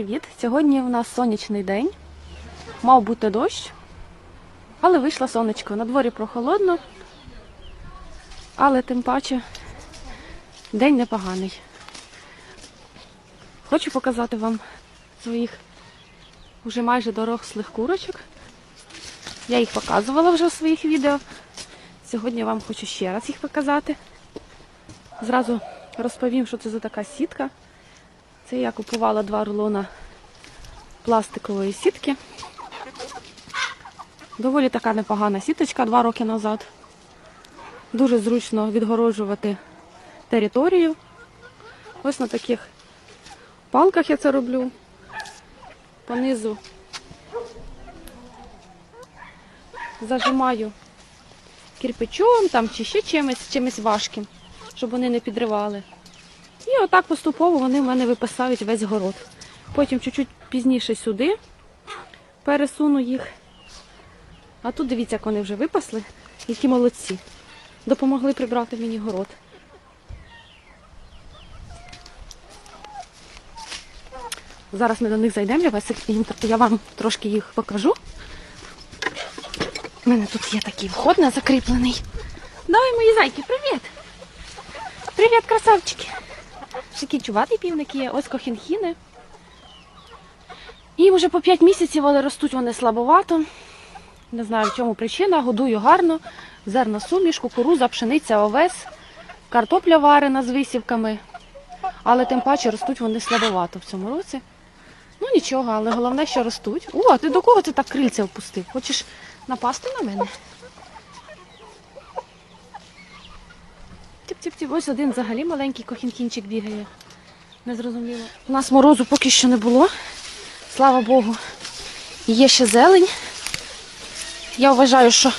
Привіт! Сьогодні у нас сонячний день. Мав бути дощ, але вийшло сонечко. На дворі прохолодно, але тим паче день непоганий. Хочу показати вам своїх вже майже дорослих курочок. Я їх показувала вже у своїх відео. Сьогодні вам хочу ще раз їх показати. Зразу розповім, що це за така сітка. Це я купувала два рулона пластикової сітки. Доволі така непогана сіточка два роки назад. Дуже зручно відгороджувати територію. Ось на таких палках я це роблю. Понизу зажимаю кирпичом там, чи ще чимось, чимось важким, щоб вони не підривали. І отак поступово вони в мене виписають весь город. Потім чуть-чуть пізніше сюди пересуну їх. А тут дивіться, як вони вже випасли, які молодці. Допомогли прибрати мені город. Зараз ми до них зайдемо, я, вас, я вам трошки їх покажу. У мене тут є такий вход не закріплений. Давай, мої зайки, привіт! Привіт, красавчики! Такі чуватий півники є, ось кохінхіни. Їм вже по 5 місяців, але ростуть вони слабовато. Не знаю, в чому причина. Годую гарно. Зерна суміш, кукуруза, пшениця, овес, картопля варена з висівками. Але тим паче ростуть вони слабовато в цьому році. Ну нічого, але головне, що ростуть. О, ти до кого ти так крильця впустив? Хочеш напасти на мене? Тіп-тіп-тіп. Ось один взагалі маленький кохінкінчик бігає. Незрозуміло. У нас морозу поки що не було. Слава Богу. Є ще зелень. Я вважаю, що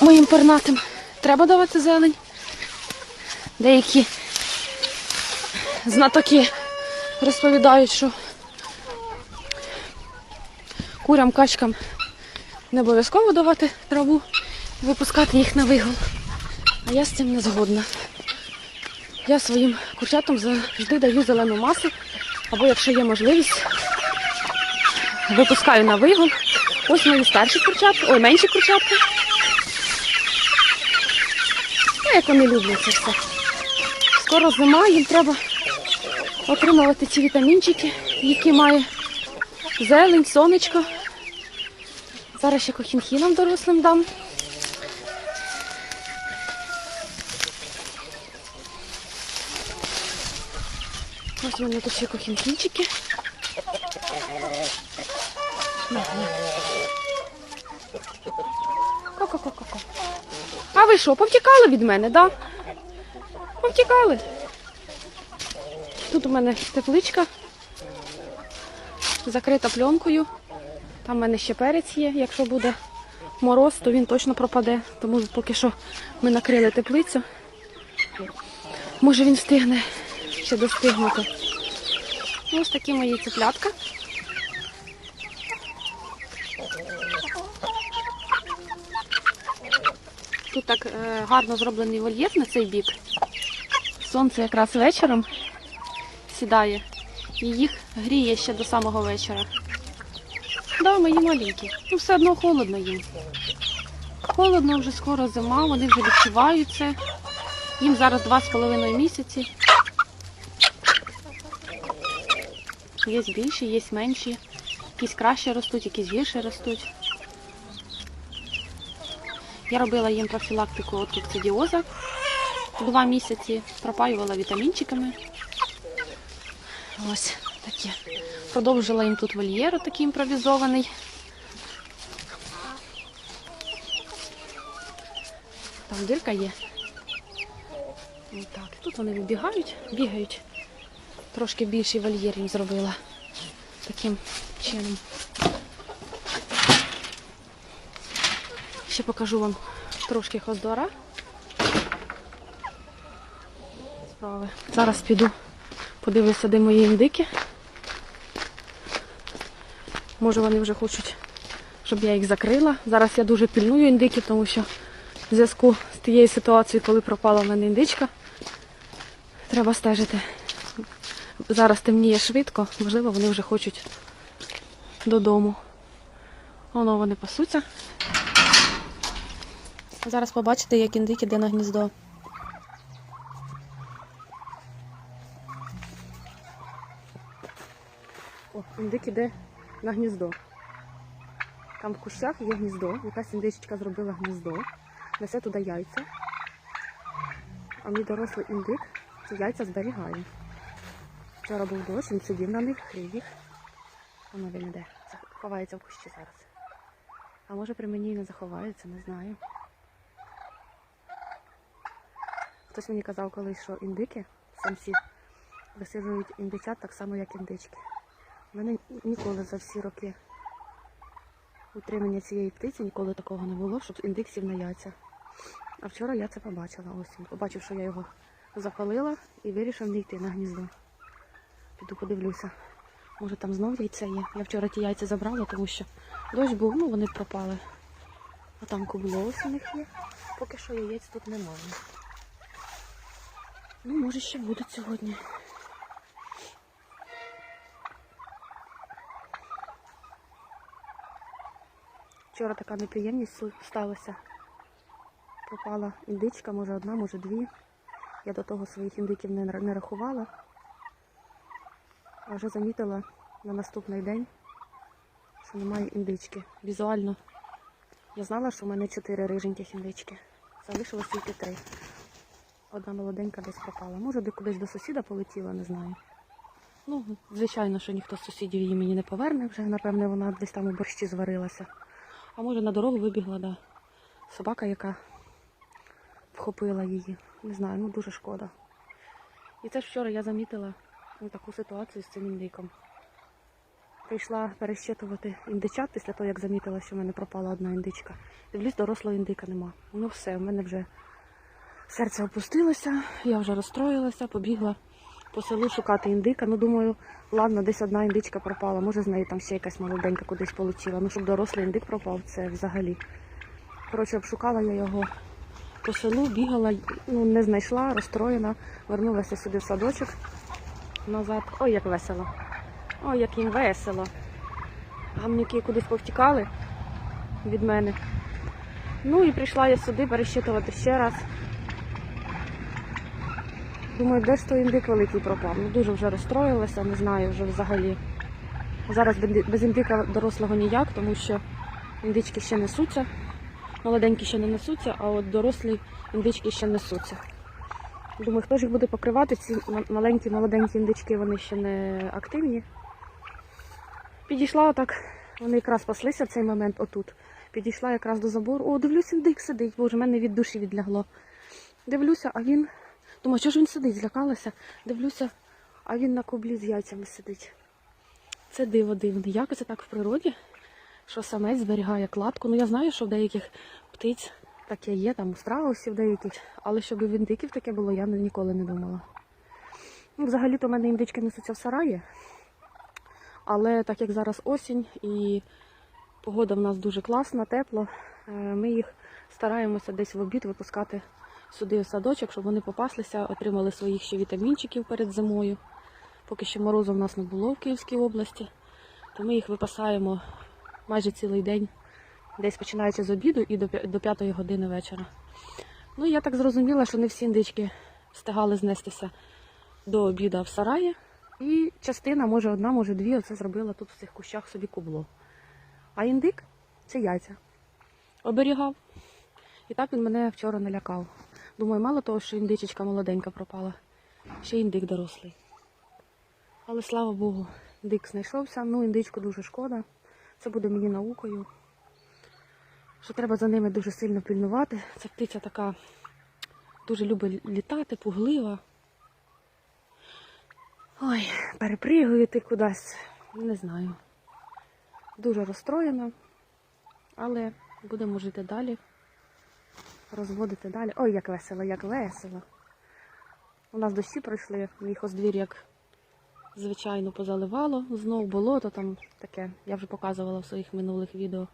моїм пернатим треба давати зелень. Деякі знатоки розповідають, що курям, качкам не обов'язково давати траву, випускати їх на вигул. А я з цим не згодна. Я своїм курчатам завжди даю зелену масу, або якщо є можливість, випускаю на вигул. Ось мої старші курчатки, ой, менші курчатки. Ну, як вони люблять це все. Скоро зима, їм треба отримувати ці вітамінчики, які має зелень, сонечко. Зараз ще кохінхінам дорослим дам. Мене тут ще кохінкінчики. Ко-ко-ко-ко-ко. А ви що, повтікали від мене, да? Повтікали. Тут у мене тепличка закрита пленкою. Там в мене ще перець є. Якщо буде мороз, то він точно пропаде. Тому поки що ми накрили теплицю. Може він встигне ще достигнути. Ось такі мої цеплятка. Тут так е, гарно зроблений вольєр на цей бік. Сонце якраз вечором сідає і їх гріє ще до самого вечора. Да, мої маленькі. Ну все одно холодно їм. Холодно, вже скоро зима, вони вже відчувають це. Їм зараз два з половиною місяці. Є більші, є менші. Якісь краще ростуть, якісь гірше ростуть. Я робила їм профілактику от кокцидіоза два місяці, пропаювала вітамінчиками. Ось таке. Продовжила їм тут вольєр такий імпровізований. Там дирка є. Так, тут вони вибігають, бігають. Трошки більший вольєр їм зробила таким чином. Ще покажу вам трошки хоздора. Справи. Зараз піду, подивлюся, де мої індики. Може вони вже хочуть, щоб я їх закрила. Зараз я дуже пільную індики, тому що в зв'язку з тією ситуацією, коли пропала в мене індичка, треба стежити зараз темніє швидко, можливо, вони вже хочуть додому. Воно вони пасуться. Зараз побачите, як індик іде на гніздо. О, індик іде на гніздо. Там в кущах є гніздо, якась індичка зробила гніздо, несе туди яйця. А мій дорослий індик ці яйця зберігає. Вчора був дощ, він сидів на них, хрів їх. Воно він іде. Заховається в кущі зараз. А може при мені і не заховається, не знаю. Хтось мені казав колись, що індики, самці, висиджують індичат так само, як індички. У мене ніколи за всі роки утримання цієї птиці ніколи такого не було, щоб індик сів на яйця. А вчора я це побачила. Ось він. Побачив, що я його запалила і вирішив не йти на гніздо. Піду подивлюся. Може там знов яйця є. Я вчора ті яйця забрала, тому що дощ був, ну вони пропали. А там кубло у них є. Поки що яєць тут немає. Ну, може, ще будуть сьогодні. Вчора така неприємність сталася. Пропала індичка, може одна, може дві. Я до того своїх індиків не рахувала. А вже замітила на наступний день, що немає індички. Візуально я знала, що в мене чотири риженьких індички. Залишилось тільки три. Одна молоденька десь пропала. Може, де кудись до сусіда полетіла, не знаю. Ну, звичайно, що ніхто з сусідів її мені не поверне вже, напевне, вона десь там у борщі зварилася. А може на дорогу вибігла, да. Собака, яка вхопила її. Не знаю, ну дуже шкода. І це ж вчора я замітила ну, таку ситуацію з цим індиком. Прийшла перещитувати індичат після того, як замітила, що в мене пропала одна індичка. Дивлюсь, дорослого індика нема. Ну все, в мене вже серце опустилося, я вже розстроїлася, побігла по селу шукати індика. Ну, думаю, ладно, десь одна індичка пропала, може з неї там ще якась молоденька кудись полетіла. Ну, щоб дорослий індик пропав, це взагалі. Коротше, обшукала я його по селу, бігала, ну, не знайшла, розстроєна, вернулася сюди в садочок назад. Ой, як весело. Ой, як їм весело. Гамнюки кудись повтікали від мене. Ну і прийшла я сюди перещитувати ще раз. Думаю, де ж той індик великий пропав. Ну дуже вже розстроїлася, не знаю вже взагалі. Зараз без індика дорослого ніяк, тому що індички ще несуться. Молоденькі ще не несуться, а от дорослі індички ще несуться. Думаю, хто ж їх буде покривати? Ці маленькі, молоденькі індички, вони ще не активні. Підійшла отак, вони якраз паслися в цей момент отут. Підійшла якраз до забору. О, дивлюсь, індик сидить. Боже, в мене від душі відлягло. Дивлюся, а він. Думаю, що ж він сидить, злякалася. Дивлюся, а він на кублі з яйцями сидить. Це диво дивне. Як це так в природі, що самець зберігає кладку. Ну я знаю, що в деяких птиць таке є, там страусів деяких, але щоб в індиків таке було, я ніколи не думала. Ну, взагалі-то в мене індички несуться в сараї. Але так як зараз осінь і погода в нас дуже класна, тепло, е, ми їх стараємося десь в обід випускати сюди в садочок, щоб вони попаслися, отримали своїх ще вітамінчиків перед зимою. Поки що морозу в нас не було в Київській області, то ми їх випасаємо майже цілий день, десь починаючи з обіду і до п'я- 5 години вечора. Ну, я так зрозуміла, що не всі індички встигали знестися до обіду в сараї. І частина, може одна, може дві, оце зробила тут в цих кущах собі кубло. А індик це яйця. Оберігав. І так він мене вчора налякав. Думаю, мало того, що індичечка молоденька пропала, ще індик дорослий. Але слава Богу, індик знайшовся. Ну, індичку дуже шкода. Це буде мені наукою. Що треба за ними дуже сильно пильнувати. Ця птиця така дуже любить літати, пуглива. Ой, перепригуєте кудись, не знаю. Дуже розстроєна, але будемо жити далі, розводити далі. Ой, як весело, як весело. У нас дощі пройшли, мій хоздвір як звичайно позаливало, знов болото там таке. Я вже показувала в своїх минулих відео.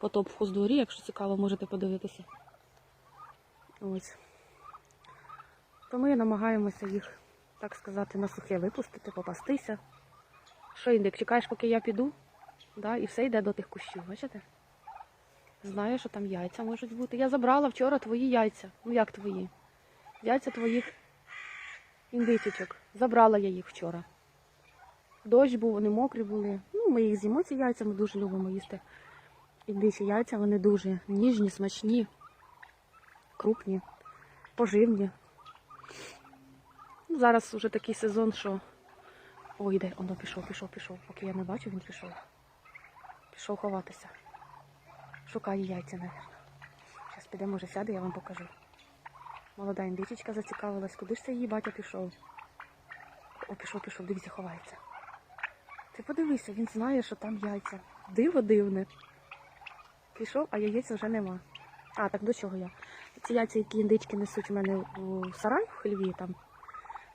Потоп в хоздворі, якщо цікаво, можете подивитися. Ось. То ми намагаємося їх так сказати, на сухе випустити, попастися. Що, індик, чекаєш, поки я піду? Да, і все йде до тих кущів, бачите? Знаю, що там яйця можуть бути. Я забрала вчора твої яйця. Ну як твої? Яйця твоїх індичечок. Забрала я їх вчора. Дощ був, вони мокрі були. Ну, ми їх з'їмо ці яйця, ми дуже любимо їсти. Індичі яйця, вони дуже ніжні, смачні, крупні, поживні. Ну, зараз вже такий сезон, що. Ой, йде, воно пішов, пішов, пішов. Поки я не бачу, він пішов. Пішов ховатися. Шукає яйця, мабуть. Зараз піде, може, сяде, я вам покажу. Молода індичечка зацікавилась, куди ж це її батя пішов. О, пішов, пішов, дивіться, ховається. Ти подивися, він знає, що там яйця. Диво дивне. Пішов, а яєць вже нема. А, так до чого я? Ці яйця, які індички несуть у мене у сарай в хліві там,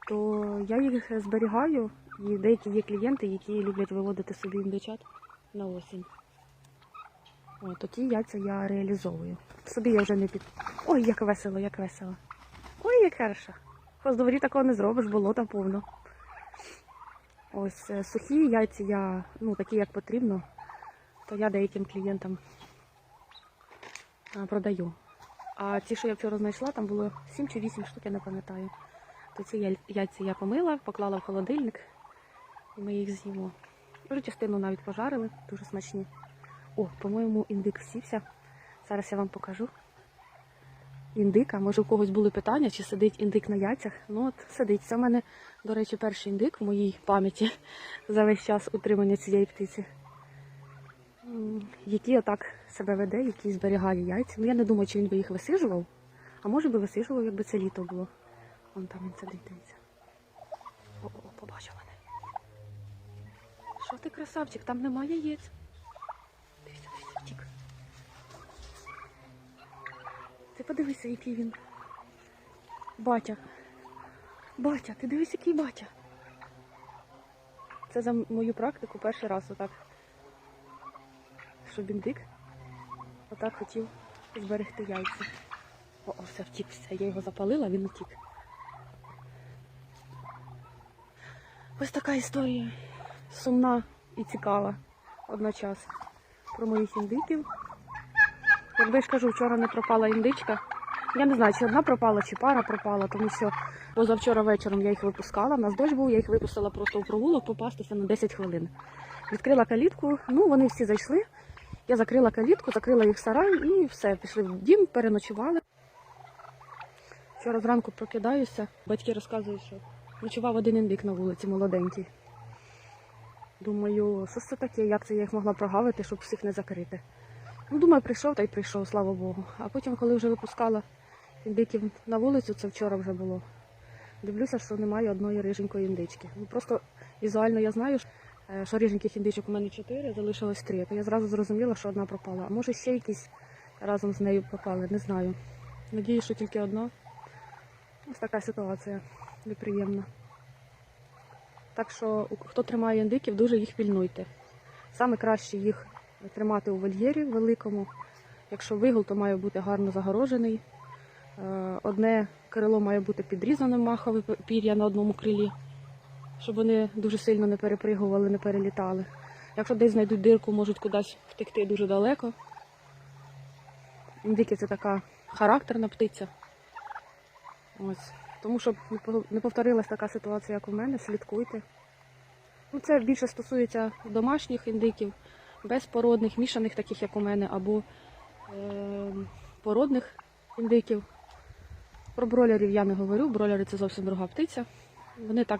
то я їх зберігаю, і деякі є клієнти, які люблять виводити собі індичат на осінь. О, то ті яйця я реалізовую. Собі я вже не під. Ой, як весело, як весело. Ой, як хорошо. Хоч дворі такого не зробиш, болота повно. Ось е, сухі яйця я, ну такі як потрібно, то я деяким клієнтам продаю. А ті, що я вчора знайшла, там було 7 чи 8 штук, я не пам'ятаю. То ці яйця я помила, поклала в холодильник, і ми їх з'їмо. Вже частину навіть пожарили, дуже смачні. О, по-моєму, індик сівся. Зараз я вам покажу. Індика, може у когось були питання, чи сидить індик на яйцях. Ну от сидить. Це в мене, до речі, перший індик в моїй пам'яті за весь час утримання цієї птиці. Який отак себе веде, який зберігає яйця. Ну я не думаю, чи він би їх висижував. А може би висижував, якби це літо було. Вон там він сидить, дивіться. О, о, побачив мене. Що ти красавчик? Там немає яєць. Дивіться, дивіться, втік. Ти подивися, який він. Батя. Батя, ти дивись, який батя. Це за мою практику перший раз отак. Щоб індик отак хотів зберегти яйця. О, о, все втік, все. Я його запалила, він утік. Ось така історія. Сумна і цікава одночасно. Про моїх індиків. Якби ж кажу, вчора не пропала індичка. Я не знаю, чи одна пропала, чи пара пропала, тому що позавчора вечором я їх випускала. У нас дощ був, я їх випустила просто у прогулок попастися на 10 хвилин. Відкрила калітку, ну вони всі зайшли. Я закрила калітку, закрила їх сарай і все, пішли в дім, переночували. Вчора зранку прокидаюся, батьки розказують, що ночував один індик на вулиці, молоденький. Думаю, що ж це таке, як це я їх могла прогавити, щоб всіх не закрити. Ну, думаю, прийшов та й прийшов, слава Богу. А потім, коли вже випускала індиків на вулицю, це вчора вже було. Дивлюся, що немає одної риженької індички. Ну просто візуально я знаю, що риженьких індичок у мене чотири, залишилось три. То я зразу зрозуміла, що одна пропала. А може ще якісь разом з нею пропали, не знаю. Надію, що тільки одна. Ось така ситуація неприємна. Так що, хто тримає індиків, дуже їх пільнуйте. Саме краще їх тримати у вольєрі великому. Якщо вигул, то має бути гарно загорожений. Е, Одне крило має бути підрізане махове пір'я на одному крилі, щоб вони дуже сильно не перепригували, не перелітали. Якщо десь знайдуть дирку, можуть кудись втекти дуже далеко. Індики це така характерна птиця. Ось. Тому щоб не по- не повторилась така ситуація, як у мене, слідкуйте. Ну, це більше стосується домашніх індиків, безпородних, мішаних, таких як у мене, або е, породних індиків. Про бролерів я не говорю, бролери це зовсім друга птиця. Вони так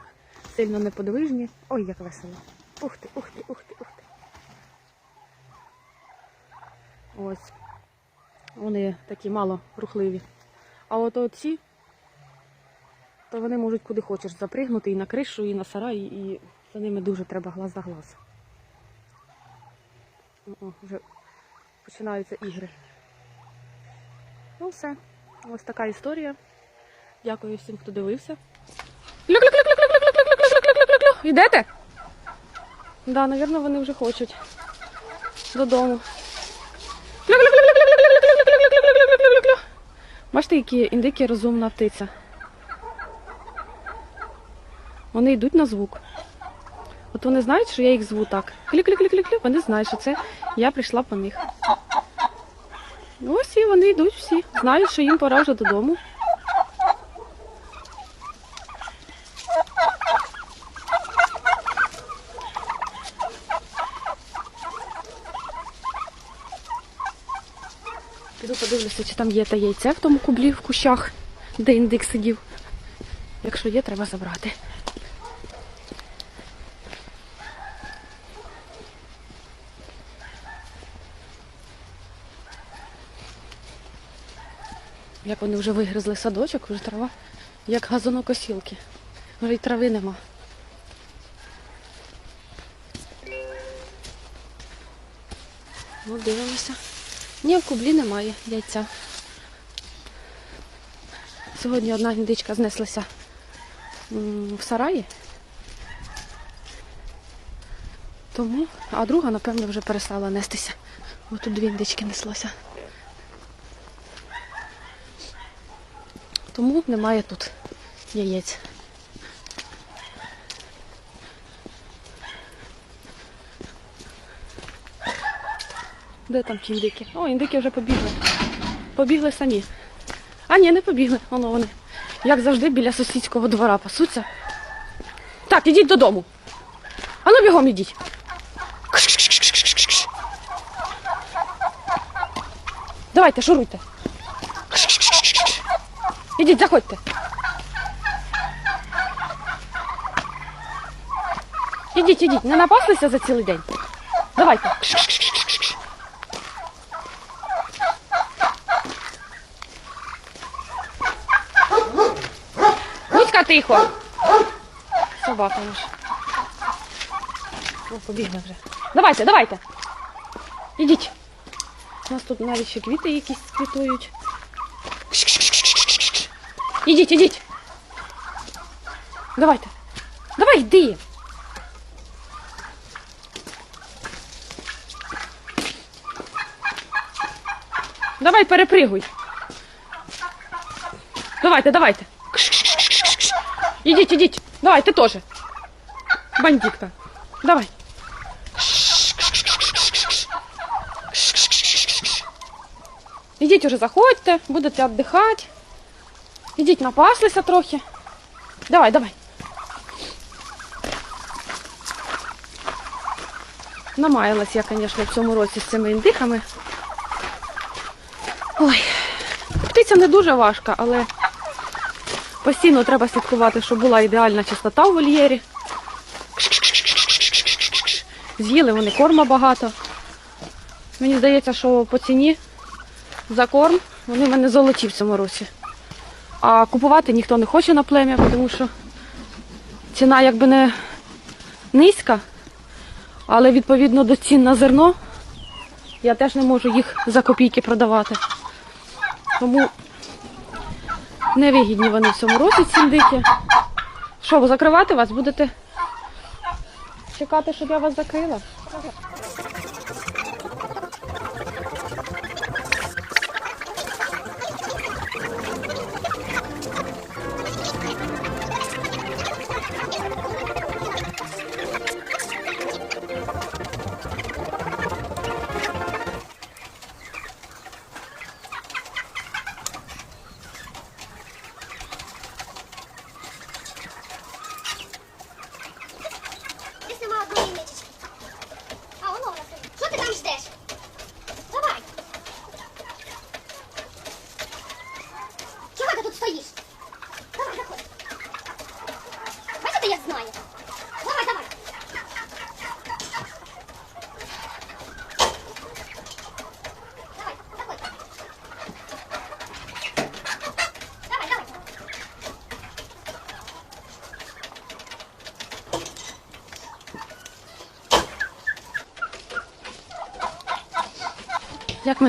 сильно неподвижні. Ой, як весело. Ух ти, ух ти, ух ти, ух ти. Ось. Вони такі мало рухливі. А от оці, то вони можуть куди хочеш запригнути і на кришу, і на сарай, і за ними дуже треба глаз за глаз. О, вже починаються ігри. Ну все. Ось така історія. Дякую всім, хто дивився йдете? Да, напевно, вони вже хочуть додому. Бачите, які індики розумна птиця. Вони йдуть на звук. От вони знають, що я їх зву так. Клік-клік-клік-клік, вони знають, що це я прийшла по них. Ось і вони йдуть всі. Знають, що їм пора вже додому. Піду подивлюся, чи там є те яйце в тому кублі в кущах, де індик сидів. Якщо є, треба забрати. Як вони вже вигризли садочок, вже трава, як газонокосілки. Вже й трави нема. Ну, дивимося. Ні, в кублі немає яйця. Сьогодні одна індичка знеслася в сараї. Тому, а друга, напевно, вже перестала нестися. Ось тут дві індички неслося. Тому немає тут яєць. Де там ті індики? О, індики вже побігли. Побігли самі. А ні, не побігли. Воно вони. Як завжди, біля сусідського двора пасуться. Так, ідіть додому. Ану бігом ідіть. Давайте, шуруйте. Ідіть, заходьте. Ідіть, ідіть, не напаслися за цілий день. Давайте. Тихо. Собака наша. О, побігли вже. Давайте, давайте. Ідіть. У нас тут навіть ще квіти якісь квітують. Ідіть, ідіть. Давайте. Давай, йди. Давай, перепригуй. Давайте, давайте. Ідіть, ідіть. Давай, ти теж. Бандитка. Давай. Ідіть уже заходьте, будете віддихати. Ідіть напаслися трохи. Давай, давай. Намаялась я, звісно, в цьому році з цими індиками. Ой, птиця не дуже важка, але постійно треба слідкувати, щоб була ідеальна чистота в вольєрі. З'їли вони корма багато. Мені здається, що по ціні за корм вони в мене золоті в цьому році. А купувати ніхто не хоче на плем'я, тому що ціна якби не низька, але відповідно до цін на зерно я теж не можу їх за копійки продавати. Тому невигідні вони в цьому році ці дикі. Що, закривати вас? Будете чекати, щоб я вас закрила?